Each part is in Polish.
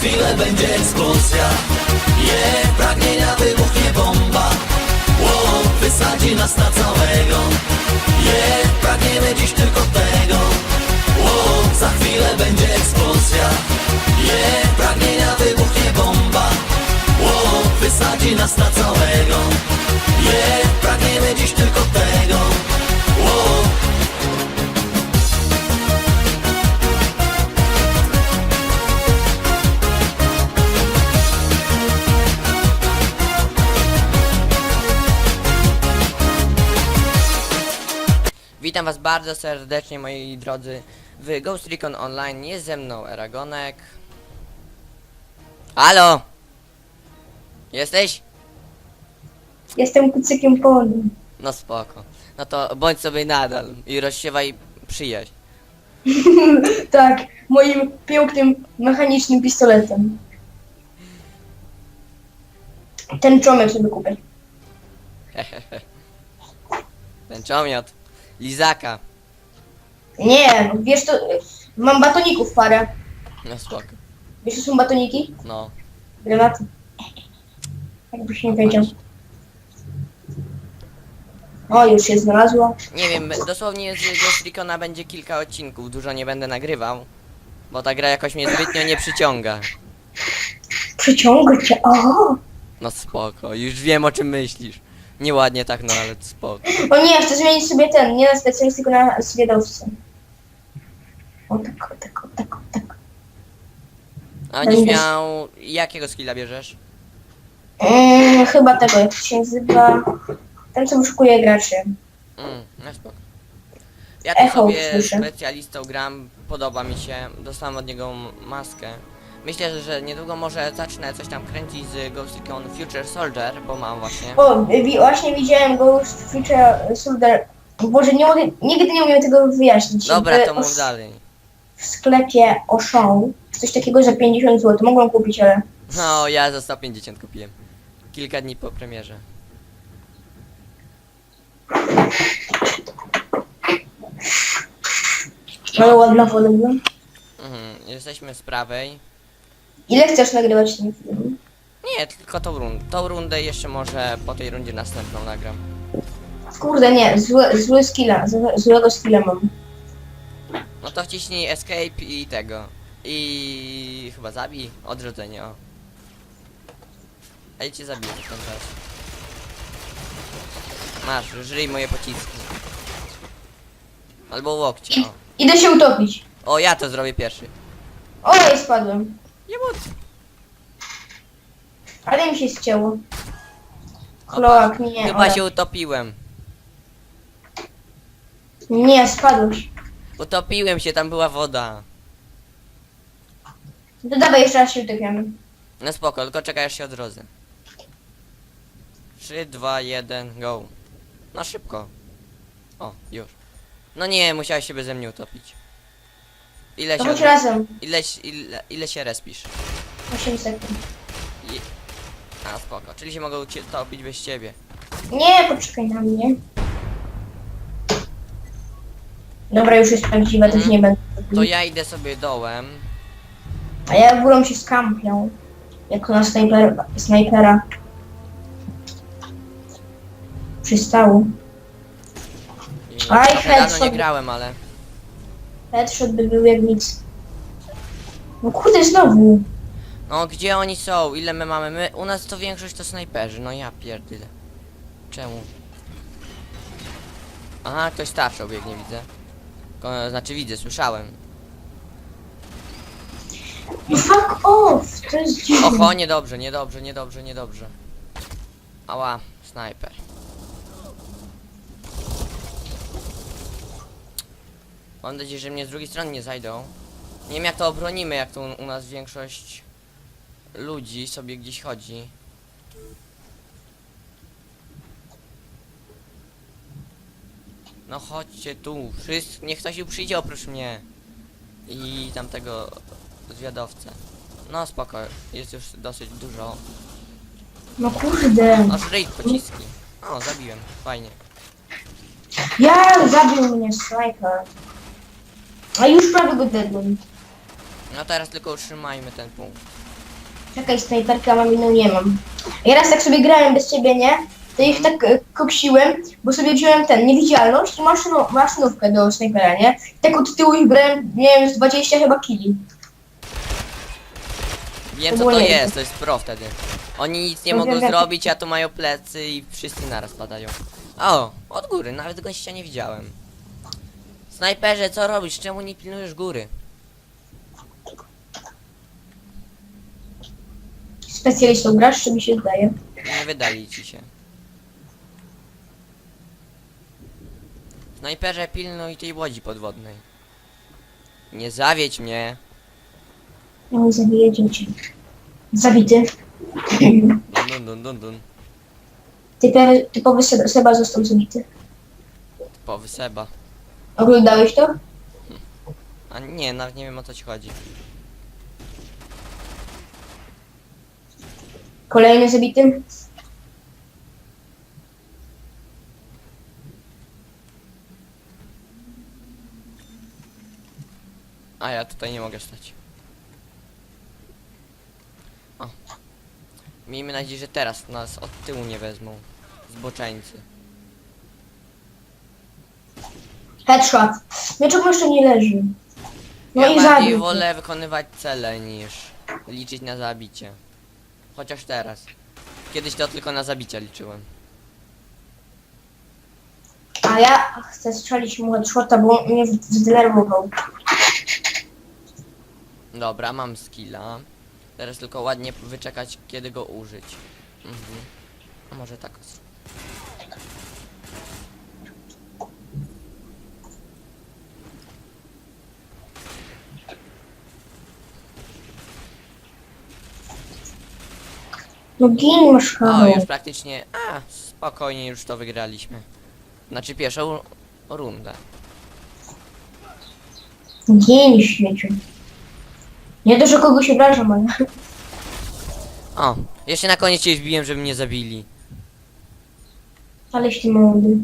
chwilę będzie eksplozja. Je, pragnienia wybuchnie bomba. Ło, wysadzi nas na całego. Je, pragniemy dziś tylko tego. Ło, za chwilę będzie eksplozja. Je, pragnienia wybuchnie bomba. Ło, wysadzi nas na całego. Je, pragniemy dziś tylko tego Witam was bardzo serdecznie moi drodzy w Ghost Recon Online. Jest ze mną Eragonek. Halo! Jesteś? Jestem kucykiem polnym. No spoko. No to bądź sobie nadal i rozsiewaj przyjaźń. tak, moim pięknym, mechanicznym pistoletem. Ten czomek sobie kupię. Ten czomiot. Lizaka. Nie, wiesz to... Mam batoników parę. No spoko. Wiesz co są batoniki? No. Granaty. Jakbyś nie wiedział. O, już się znalazło. Nie wiem, dosłownie z Ghost Recona będzie kilka odcinków. Dużo nie będę nagrywał. Bo ta gra jakoś mnie zbytnio nie przyciąga. Przyciąga cię, o! No spoko, już wiem o czym myślisz. Nieładnie tak, no ale spoko. O nie, chcę zmienić sobie ten, nie na specjalist, tylko na zwiadowcę. O tak, o tak, o tak, o tak. A Będziesz- miał... Jakiego skilla bierzesz? Mm, chyba tego, jak to się nazywa. Ten, co wyszukuje graczy. Mm, no spoko. Ja tu Echo sobie specjalistą gram, podoba mi się, dostałem od niego maskę. Myślę, że- niedługo może zacznę coś tam kręcić z Ghost Recon Future Soldier, bo mam właśnie. O, wi- właśnie widziałem Ghost Future Soldier. Boże, nie, mogę- nigdy nie umiem tego wyjaśnić. Dobra, W- to o- mów dalej. W sklepie Auchan coś takiego za 50 zł. Mogłem kupić, ale No, ja za 150 kupiłem. Kilka dni po premierze. ale ładna woda była. Mhm, jesteśmy z prawej. Ile chcesz nagrywać ten film? Nie, tylko tą rundę. Tą rundę jeszcze może po tej rundzie następną nagram. Kurde, nie, zły, zły skilla, złe, złego skilla mam. No to wciśnij escape i tego. I chyba zabij odrodzenie, o. A ja cię zabiję w ten czas. Masz, żyj moje pociski. Albo łokcie, o. Idę się utopić. O, ja to zrobię pierwszy. Oj, spadłem. Jebut. Ale mi się ścięło. Kloak, nie. Chyba ora. się utopiłem. Nie, spadłeś. Utopiłem się, tam była woda. No dawaj, jeszcze raz się utopiamy. No spoko, tylko czekaj aż się odrodzę. 3, 2, 1, go. No szybko. O, już. No nie, musiałeś się beze mnie utopić. Ile To się, chodź razem. ile, ile, ile się respisz? 8 sekund. I... A spoko, czyli się mogą cię topić bez ciebie. Nie, poczekaj na mnie. Dobra, już jest prawdziwa, to już nie będę. To ja idę sobie dołem. A ja górą się skampią. Jako na snajper, snajpera. Przystało. I Aj, dawno headshot. nie grałem, ale... Headshot by był jak nic. No kurde, znowu. No gdzie oni są? Ile my mamy? My, u nas to większość to snajperzy, no ja pierdyle. Czemu? Aha, ktoś starszy biegnie, widzę. Ko- Znaczy widzę, słyszałem. No fuck off, to jest dziwne. Oho, niedobrze, niedobrze, niedobrze, niedobrze. Ała, snajper. Mam nadzieję, że mnie z drugiej strony nie zajdą. Nie wiem jak to obronimy, jak to u nas większość ludzi sobie gdzieś chodzi. No chodźcie tu, wszyscy, niech ktoś tu przyjdzie oprócz mnie. I tamtego zwiadowcę. No spoko, jest już dosyć dużo. No kurde. Aż raid pociski. O, zabiłem, fajnie. Ja zabił mnie snajper. A już prawie go dedłem. No teraz tylko utrzymajmy ten punkt. Czekaj, snajperkę mam inną nie mam. Ja raz tak sobie grałem bez ciebie, nie? To ich tak e, koksiłem, bo sobie wziąłem ten, niewidzialność i maszynu, maszynówkę do snajpera, nie? I tak od tyłu ich brałem, nie wiem, z 20 chyba kili. Wiem co to jest, to jest pro wtedy. Oni nic nie No mogą wiem, zrobić, a tu mają plecy i wszyscy naraz padają. O, od góry, nawet gościa nie widziałem. Snajperze, co robisz? Czemu nie pilnujesz góry? Specjalistą grasz, czy mi się zdaje? Nie wydali ci się. Snajperze, pilnuj tej łodzi podwodnej. Nie zawiedź mnie. Ja mu zabiję cię. Zabity. Dun, dun, dun, dun, dun. Typowy, typowy Seba, Seba został zabity. Typowy Seba. Oglądałeś to? A nie, nawet nie wiem o co ci chodzi. Kolejny zabity. A ja tutaj nie mogę stać. O. Miejmy nadzieję, że teraz nas od tyłu nie wezmą. Zboczeńcy. Headshot. Dlaczego jeszcze nie leży? No ja i bardziej zabił. wolę wykonywać cele niż liczyć na zabicie. Chociaż teraz. Kiedyś to tylko na zabicia liczyłem. A ja chcę strzelić mu headshota, bo mnie zdenerwował. Dobra, mam skilla. Teraz tylko ładnie wyczekać, kiedy go użyć. Mhm. A może tak. No gin masz O, już praktycznie. A, spokojnie, już to wygraliśmy. Znaczy pierwszą rundę. Gin śmieciu. Nie to, że kogoś obrażam, ale... O, jeszcze na koniec cię wbiłem, żeby mnie zabili. Aleś ty młody.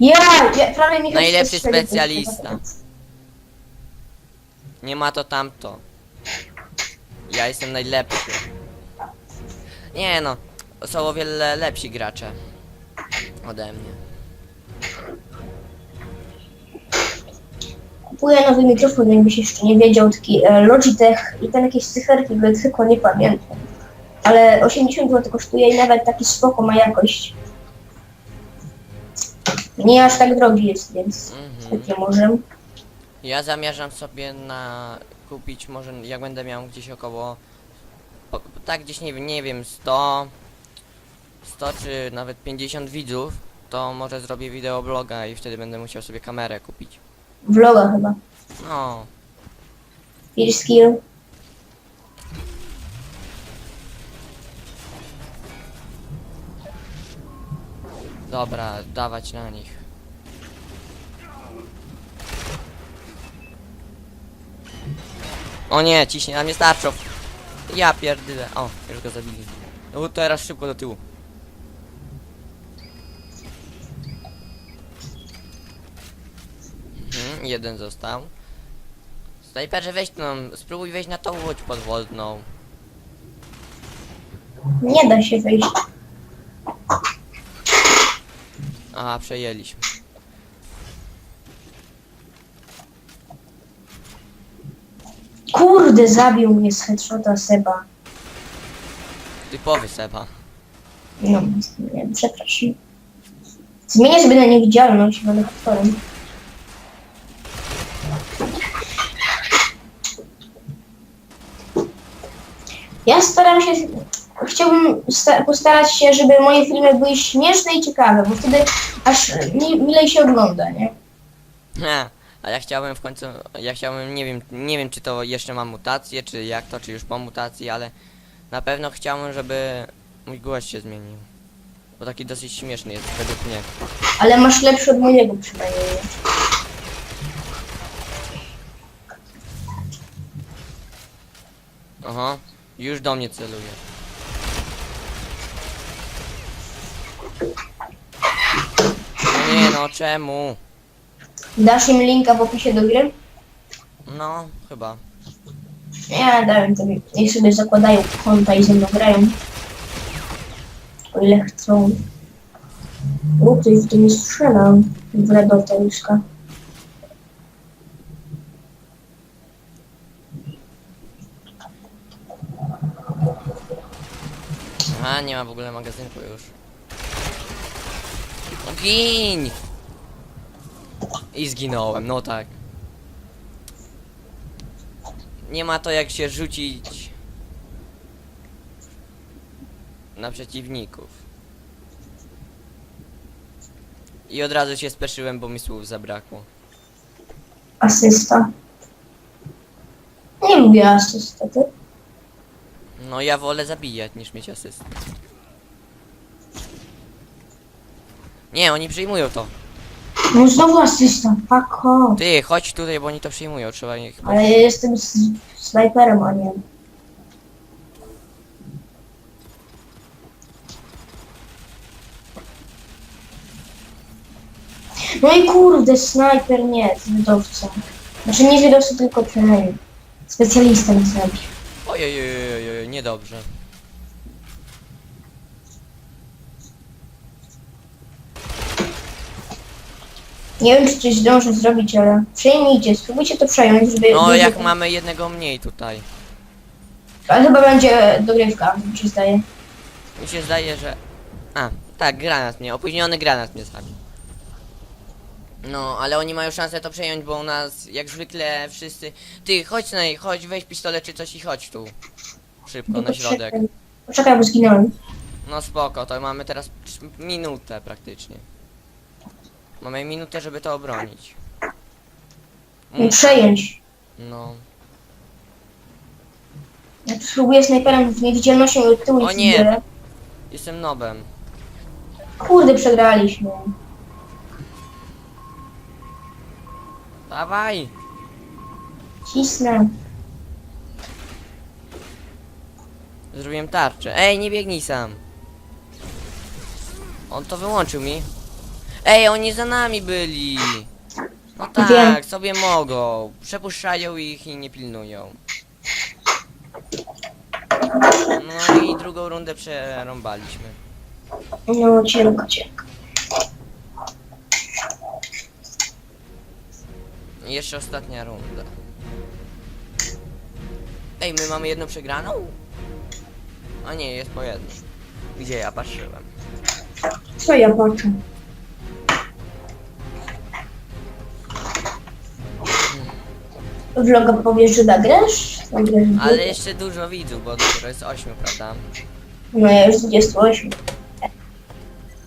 Ja, ja prawie mi Najlepszy specjalista. Nie ma to tamto. Ja jestem najlepszy. Nie no, są o wiele lepsi gracze ode mnie. Kupuję nowy mikrofon, jakbyś jeszcze nie wiedział, taki e, Logitech i ten jakieś cyferki, go tylko nie pamiętam. Ale 80 zł kosztuje i nawet taki spoko ma jakość. Nie aż tak drogi jest, więc Mhm. takie może. Ja zamierzam sobie na kupić może jak będę miał gdzieś około po, tak gdzieś nie wiem, nie wiem 100 100 czy nawet 50 widzów, to może zrobię wideobloga i wtedy będę musiał sobie kamerę kupić. Vloga chyba. No, Peer skill. dobra, dawać na nich. O nie, ciśnie na mnie starczą. Ja pierdyle. O, już go zabili. No teraz szybko do tyłu. Mhm, jeden został. Snajperze weź tam, spróbuj wejść na tą łódź podwodną. Nie da się wejść. Aha, przejęliśmy. Kurde, zabił mnie z headshota Seba. Typowy Seba. No, nie, przepraszam. Zmienię sobie na niewidzialność, będę aktorem. Ja staram się, chciałbym sta- postarać się, żeby moje filmy były śmieszne i ciekawe, bo wtedy aż mi, milej się ogląda, nie? Ha, a ja chciałbym w końcu, ja chciałbym, nie wiem, nie wiem czy to jeszcze mam mutację, czy jak to, czy już po mutacji, ale na pewno chciałbym, żeby mój głos się zmienił. Bo taki dosyć śmieszny jest według mnie. Ale masz lepszy od mojego przynajmniej. nie? Aha, już do mnie celuje. No nie no, czemu? Dasz im linka w opisie do gry? No, chyba. Nie, dałem to. Niech sobie zakładają konta i ze mną grają. O ile chcą. O, ktoś w tym strzela. W redota łyżka. A, nie ma w ogóle magazynku już. No gin! I zginąłem, no tak. Nie ma to jak się rzucić na przeciwników. I od razu się speszyłem, bo mi słów zabrakło. Asysta. Nie lubię asysty. Ty? No ja wolę zabijać niż mieć asystę. Nie, oni przyjmują to. No znowu asysta. Fuck off. Ty, chodź tutaj, bo oni to przyjmują, trzeba ich... Ale ja jestem s- snajperem, a nie. No i kurde, snajper nie, zwiadowca. Znaczy nie zwiadowca, tylko ten specjalista na ojej, ojej, ojej, niedobrze. Nie wiem, czy coś zdążę zrobić, ale przejmijcie, spróbujcie to przejąć, żeby... No, żeby- jak mamy jednego mniej tutaj. Ale chyba będzie dogrywka, mi się zdaje. Mi się zdaje, że... A, tak, granat mnie, opóźniony granat mnie zabił. No, ale oni mają szansę to przejąć, bo u nas, jak zwykle, wszyscy... Ty, chodź na chodź, weź pistolet czy coś i chodź tu. Szybko, na środek. Poczekaj, bo zginąłem. No spoko, to mamy teraz minutę praktycznie. Mamy minutę, żeby to obronić. I przejąć. No. Ja tu spróbuję snajperem z niewidzialnością i od tyłu O nie. Jestem nobem. Kurde, przegraliśmy. Dawaj! Cisnę. Zrobiłem tarczę. Ej, nie biegnij sam. On to wyłączył mi. Ej, oni za nami byli. No tak, Wiem. sobie mogą. Przepuszczają ich i nie pilnują. No i drugą rundę przerąbaliśmy. No, cienko, cienko. I jeszcze ostatnia runda. Ej, my mamy jedną przegraną? A nie, jest po jednej. Gdzie ja patrzyłem? Co ja patrzę? Vloga powiesz, że nagrasz? Nagrasz Ale jeszcze dużo widzów, bo dopiero jest 8, prawda? No ja już 28.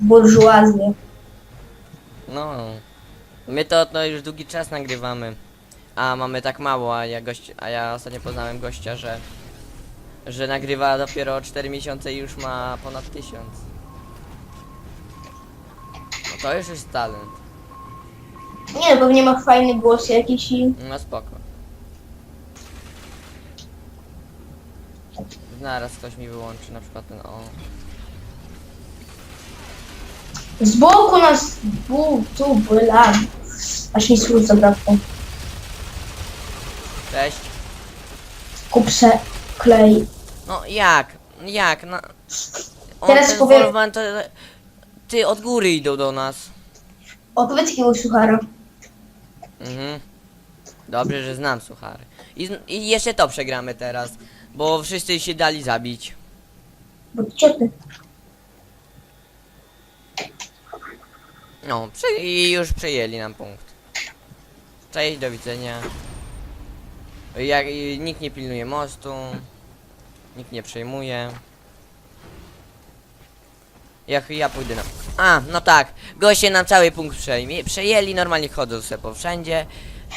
Burżuazję. No. My to, to już długi czas nagrywamy. A mamy tak mało, a ja gość, a ja ostatnio poznałem gościa, że że nagrywa dopiero 4 miesiące i już ma ponad 1000. No to już jest talent. Nie, no pewnie ma fajny głos jakiś i... No spoko. Zaraz ktoś mi wyłączy na przykład ten o. Z boku nas... Bu, tu, byla. Aż mi słów zabrakło. Cześć. Kup se klej. No jak? Jak? No. On, Teraz ten powiem- Wolfman to... Ty od góry idą do nas. Opowiedz jakiegoś suchara. Mhm. Dobrze, że znam suchary. I, I jeszcze to przegramy teraz, bo wszyscy się dali zabić. Bo cioty. No, prze- i już przejęli nam punkt. Cześć, do widzenia. Jak, i nikt nie pilnuje mostu. Nikt nie przejmuje. Jak ja pójdę na... A, no tak. Goście nam cały punkt przejmie, przejęli, normalnie chodzą sobie po wszędzie.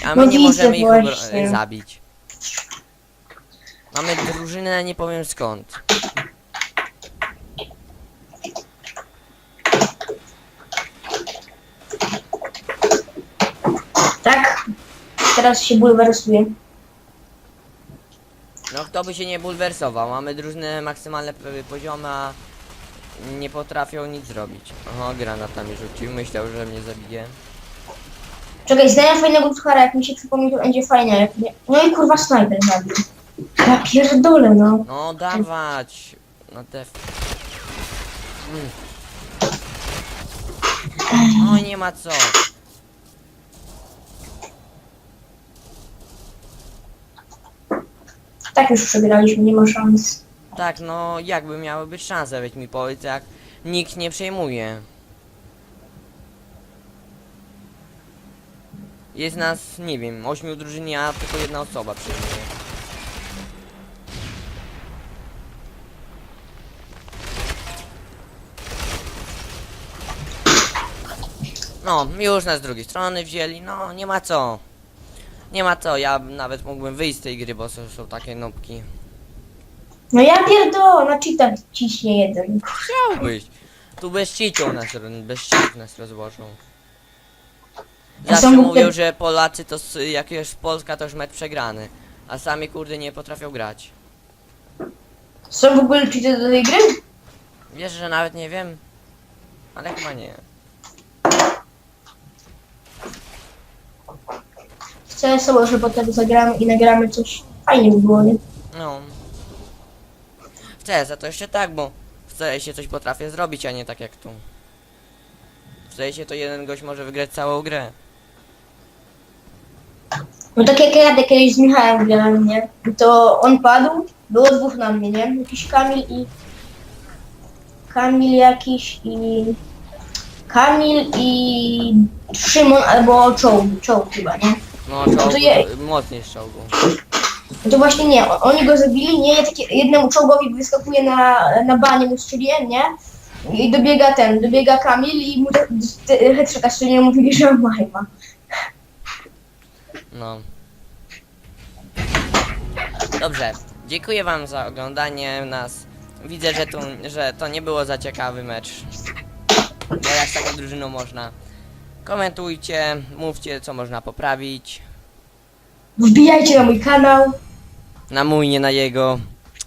A my No nie widzę możemy ich obro- zabić. Mamy drużynę, nie powiem skąd. Tak? Teraz się bulwersuje. No kto by się nie bulwersował, mamy drużyny maksymalne p- poziomy, a nie potrafią nic zrobić. Oho, granatami rzucił, myślał, że mnie zabije. Czekaj, znałem fajnego suchara, jak mi się przypomni, to będzie fajne. Jak nie... No i kurwa snajper zabił. Ja pierdolę, no. No dawać! Na def. Mm. No nie ma co. Tak już przegraliśmy, nie ma szans. Tak, no jakby miały być szanse, weź mi powiedz, jak nikt nie przejmuje. Jest nas, nie wiem, ośmiu drużyn, a tylko jedna osoba przejmuje. No, już nas z drugiej strony wzięli, no nie ma co. Nie ma co, ja nawet mógłbym wyjść z tej gry, bo są, są takie nopki. No ja pierdolę, na cheatach ciśnie jeden. Chciałbyś. Tu bez cheatów nas, bez cheatów nas rozłożą. A Zawsze mówią, że Polacy to jak już Polska to już mecz przegrany. A sami kurde nie potrafią grać. Są w ogóle cheaty do tej gry? Wiesz, że nawet nie wiem? Ale chyba nie. Chcę sobie, że potem zagramy i nagramy coś. Fajnie by było, nie? No. Chcę, za to jeszcze tak, bo w się coś potrafię zrobić, a nie tak jak tu. W się to jeden gość może wygrać całą grę. No tak jak ja kiedyś z Michałem grałem, nie? To on padł, było dwóch na mnie, nie? Jakiś Kamil i... Kamil jakiś i... Kamil i... Szymon albo Czołg, Czołg chyba, nie? No, to czołgu, je- mocniej z czołgu. No to właśnie nie, o- oni go zabili, nie? Takie, jednemu czołgowi wyskakuje na, na banie, mu strzeliłem, nie? I dobiega ten, dobiega Kamil i mu te- te- headshota strzeliłem, mówili, że ma chyba. No. Dobrze. Dziękuję wam za oglądanie nas. Widzę, że, tu, że to nie było za ciekawy mecz. Bo jak z taką drużyną można. Komentujcie, mówcie co można poprawić. Wbijajcie na mój kanał. Na mój, nie na jego.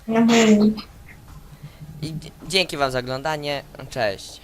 Na mój. I dzięki wam za oglądanie. Cześć.